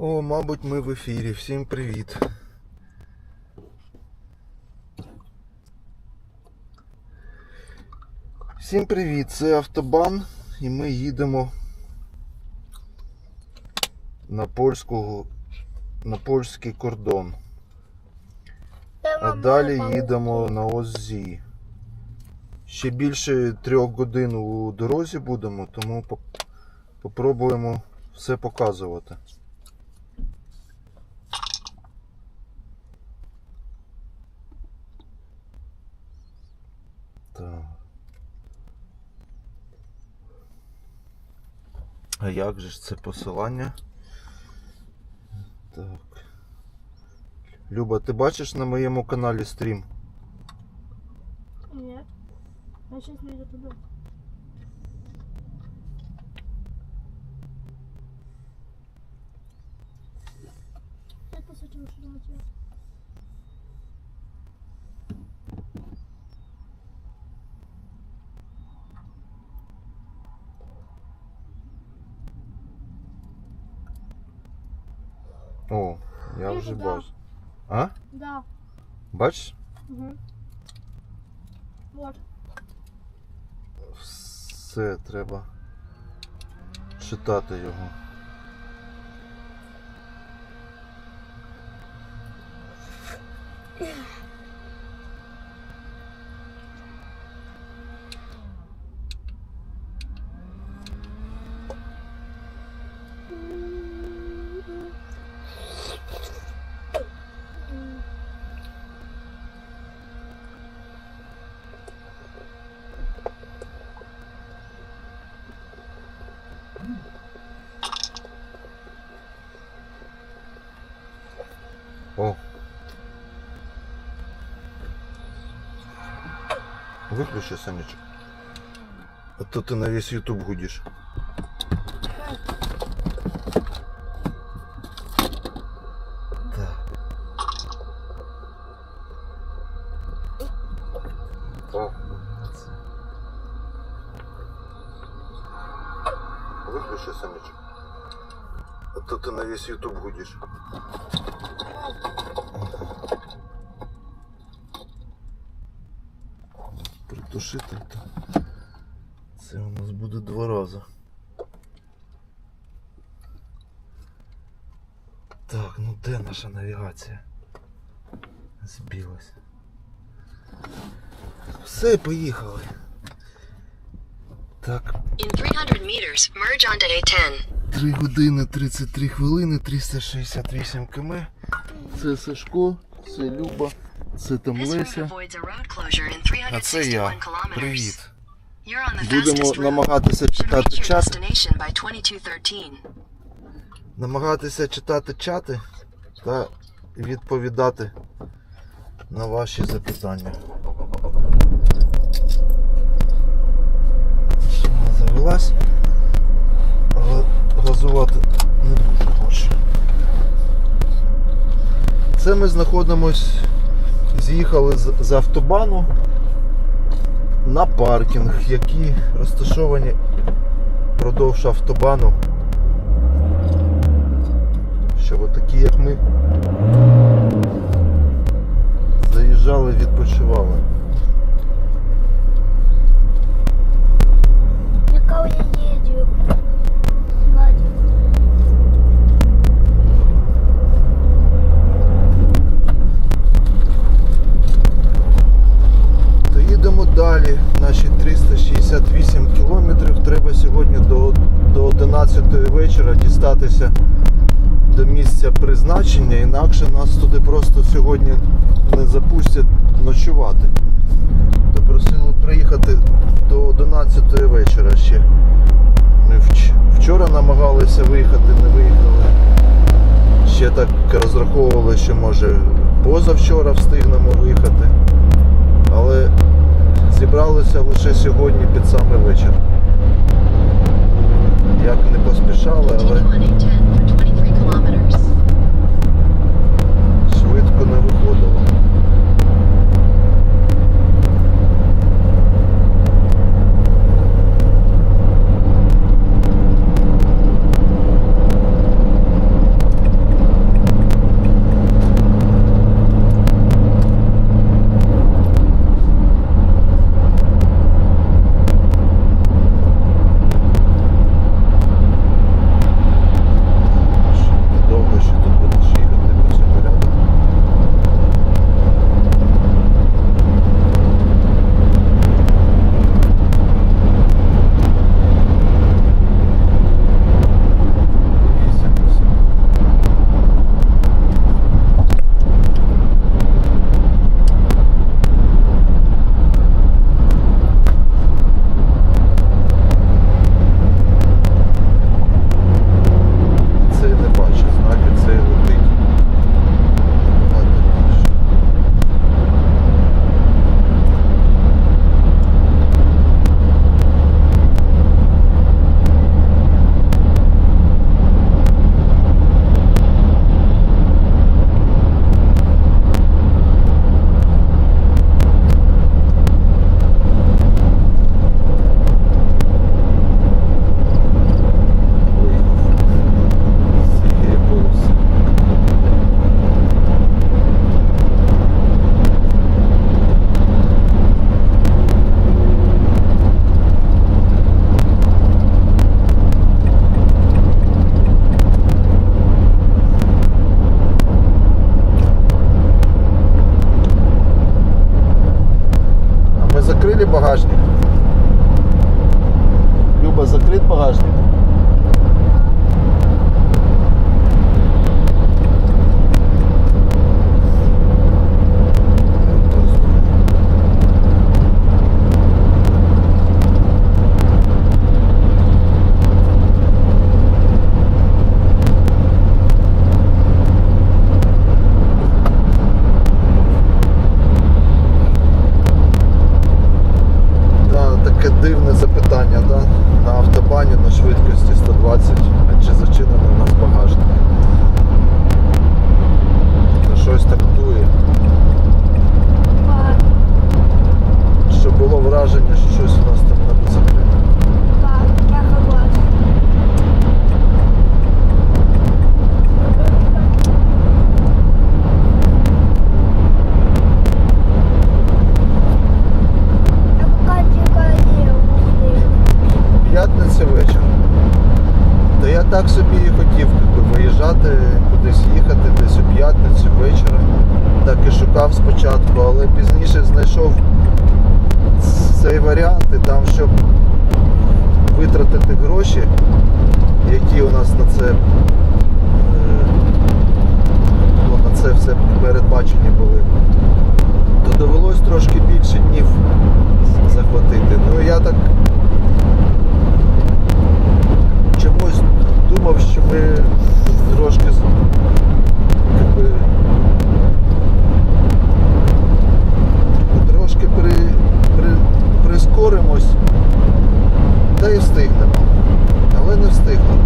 О, мабуть, ми в ефірі. Всім привіт. Всім привіт, це автобан і ми їдемо на польську, на польський кордон. А далі їдемо на ОЗІ. Ще більше трьох годин у дорозі будемо, тому попробуємо все показувати. Так. А як же ж це посилання? Так. Люба, ти бачиш на моєму каналі стрім? Нет. Я сейчас не иду туда. Это с этим что думать? О, я да. бачу. А? Да. Бачиш? Угу. Вот. Все треба читати його. О. Виключи Санечок. А то ти на весь YouTube гудиш. Так. О. Виключи Санечок. А то ти на весь YouTube гудиш. Притушити то. Це у нас буде два рази. Так, ну де наша навігація? Збілася. Все, поїхали. Так, In 300 meters, merge onto A10. 3 години 33 хвилини, 368 км. Це Сашко, це Люба, це там Леся. А це я. Привіт. Будемо намагатися читати reach your чат. destination by 2213. намагатися читати чати та відповідати на ваші запитання. Машина завелась, але газувати не дуже хочу. Це ми знаходимось, з'їхали з, з автобану на паркінг, які розташовані продовж автобану Що отакі, як ми, заїжджали, відпочивали. На кого я еду? Гадя. То їдемо далі. Наші 368 кілометрів. Треба сьогодні до, до 11 вечора дістатися до місця призначення, інакше нас туди просто сьогодні не запустять ночувати. То просили приїхати до 11 вечора ще. Ми вчора намагалися виїхати, не виїхали. Ще так розраховували, що може позавчора встигнемо виїхати. Але зібралися лише сьогодні під самий вечір. Як не поспішали, але так собі і хотів якби, виїжджати, кудись їхати, десь у п'ятницю вечора. Так і шукав спочатку, але пізніше знайшов цей варіант і там, щоб витратити гроші, які у нас на це, е, ну, на це все передбачені були, то довелось трошки більше днів захватити. Ну я так думав, що ми трошки якби, трошки при, при, прискоримось та й встигнемо. Але не встигли.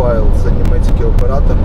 Mobile, це німецький оператор.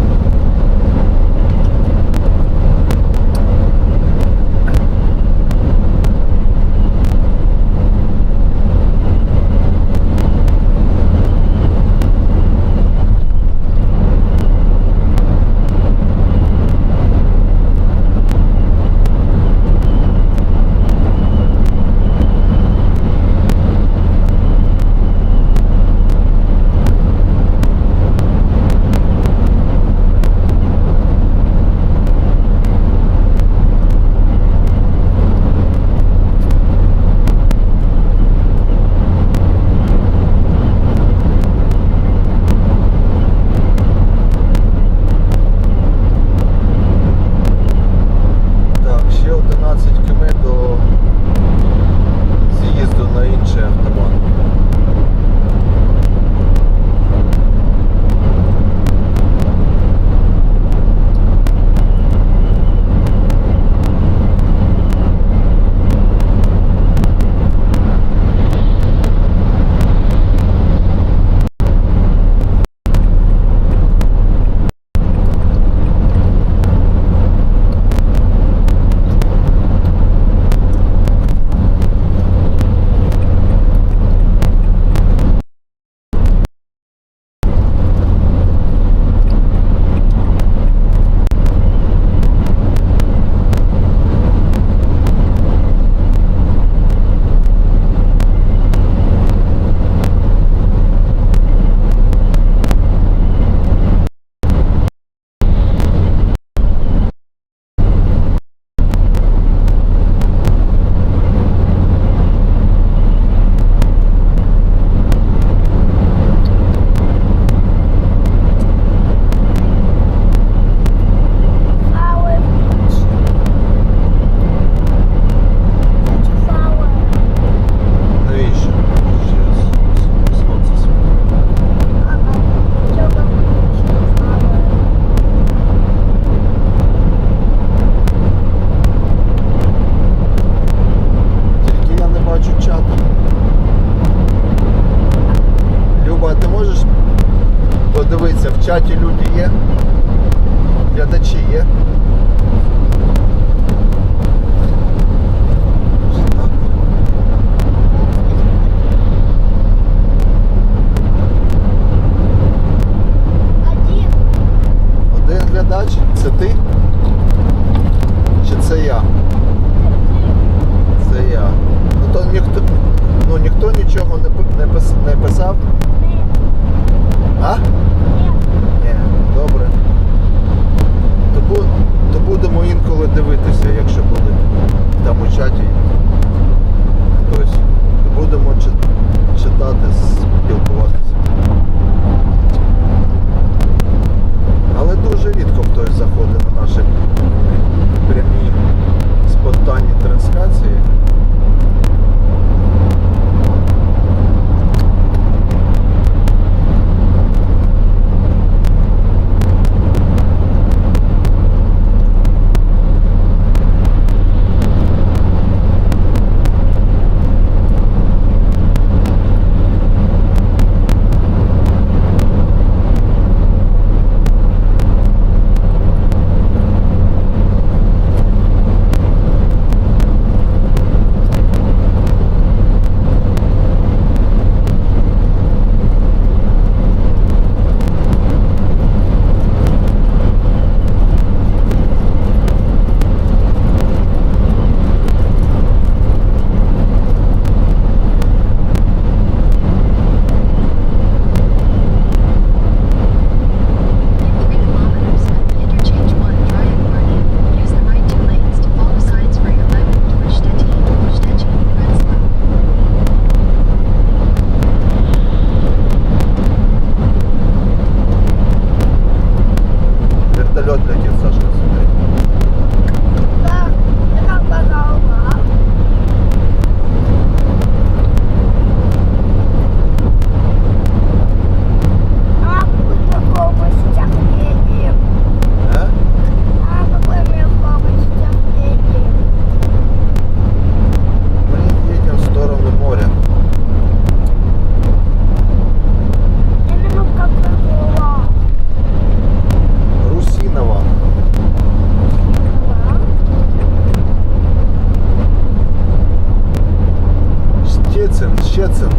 Штецин, Щецин,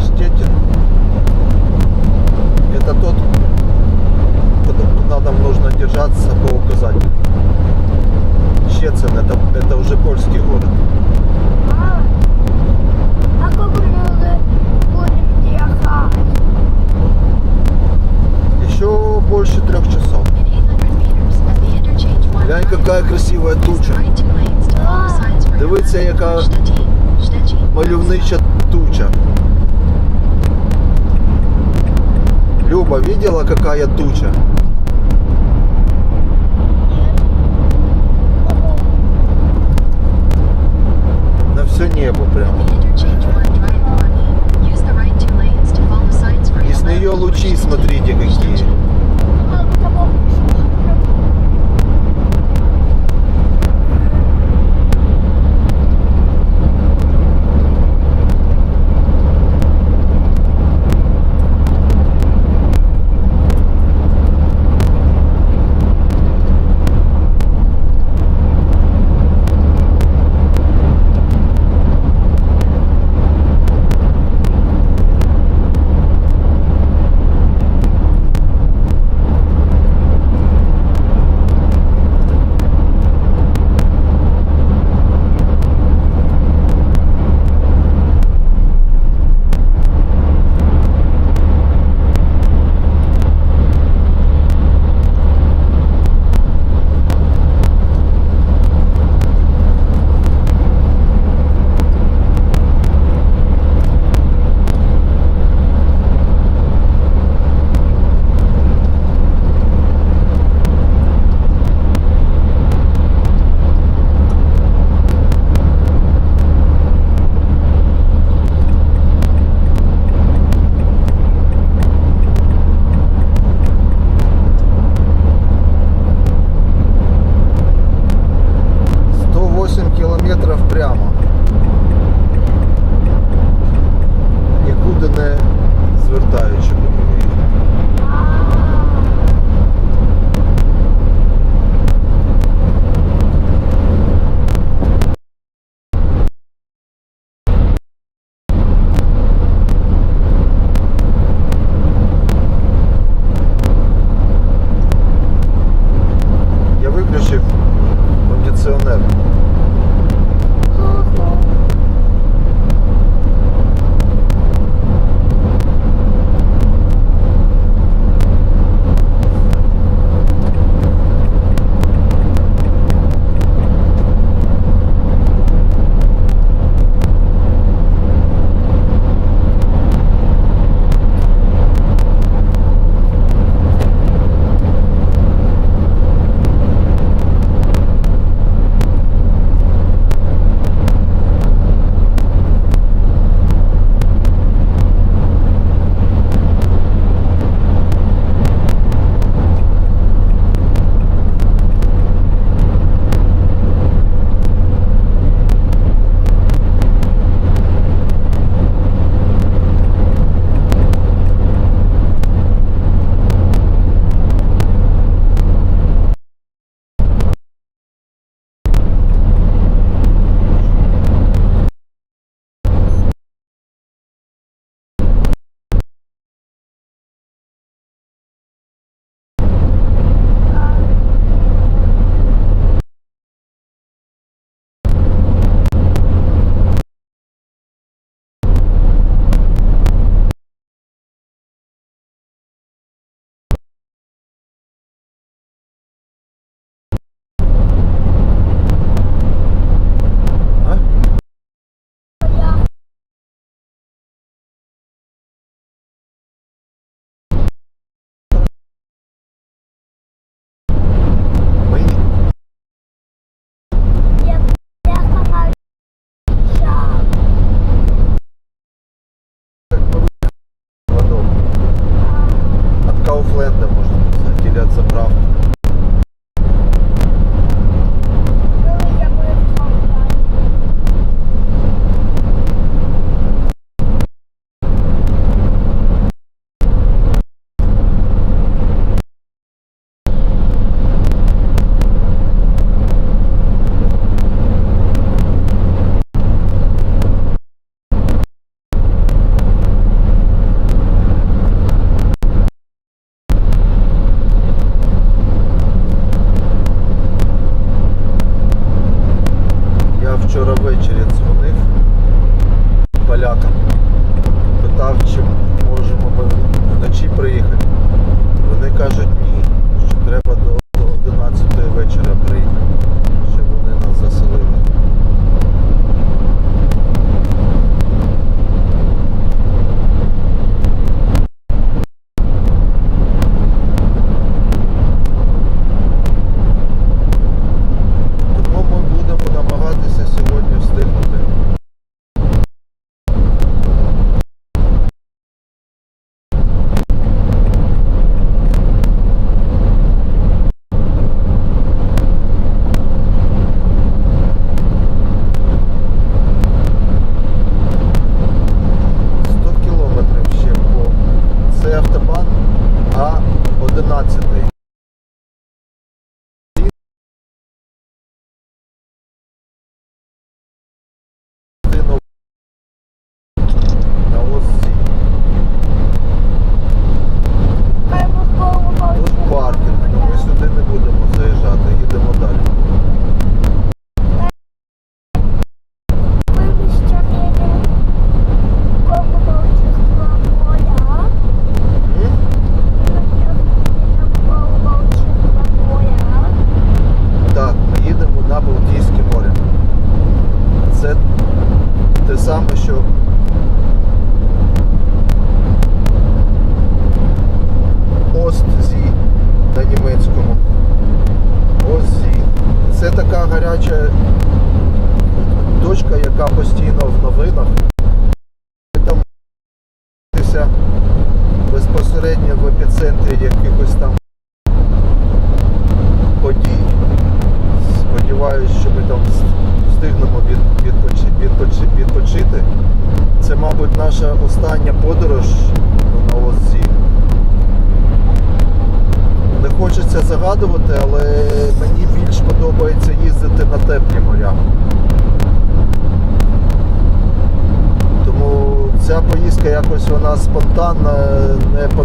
Штетин. Это тот, куда нам нужно держаться по указателю. Щецин, это, это уже польский город. Еще больше трех часов. Глянь, какая красивая туча. Дивіться, яка мальовнича туча. Люба, видела, какая туча? На все небо прямо. Из нее лучи, смотрите, какие.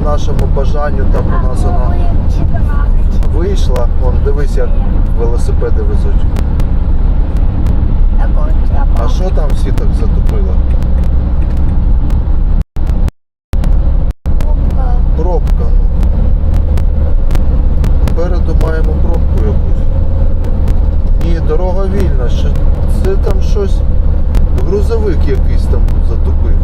Нашому бажанню, так у нас вона вийшла. Вон, дивись, як велосипеди везуть. А що там всі так затопило? Пробка, ну. Попереду маємо пробку якусь. Ні, дорога вільна. Це там щось. Грузовик якийсь там затопив.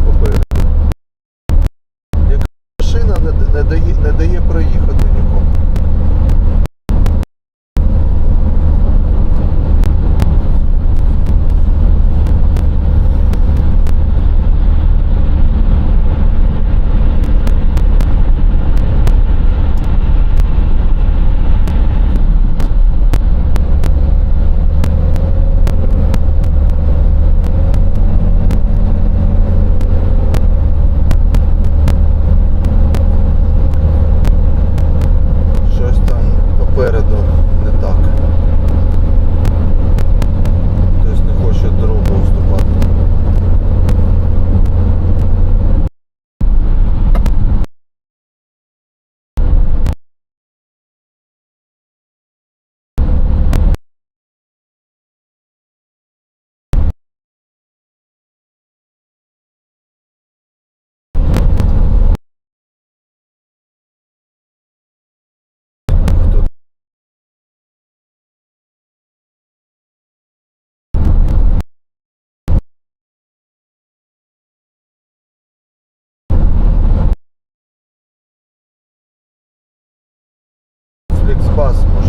basmış.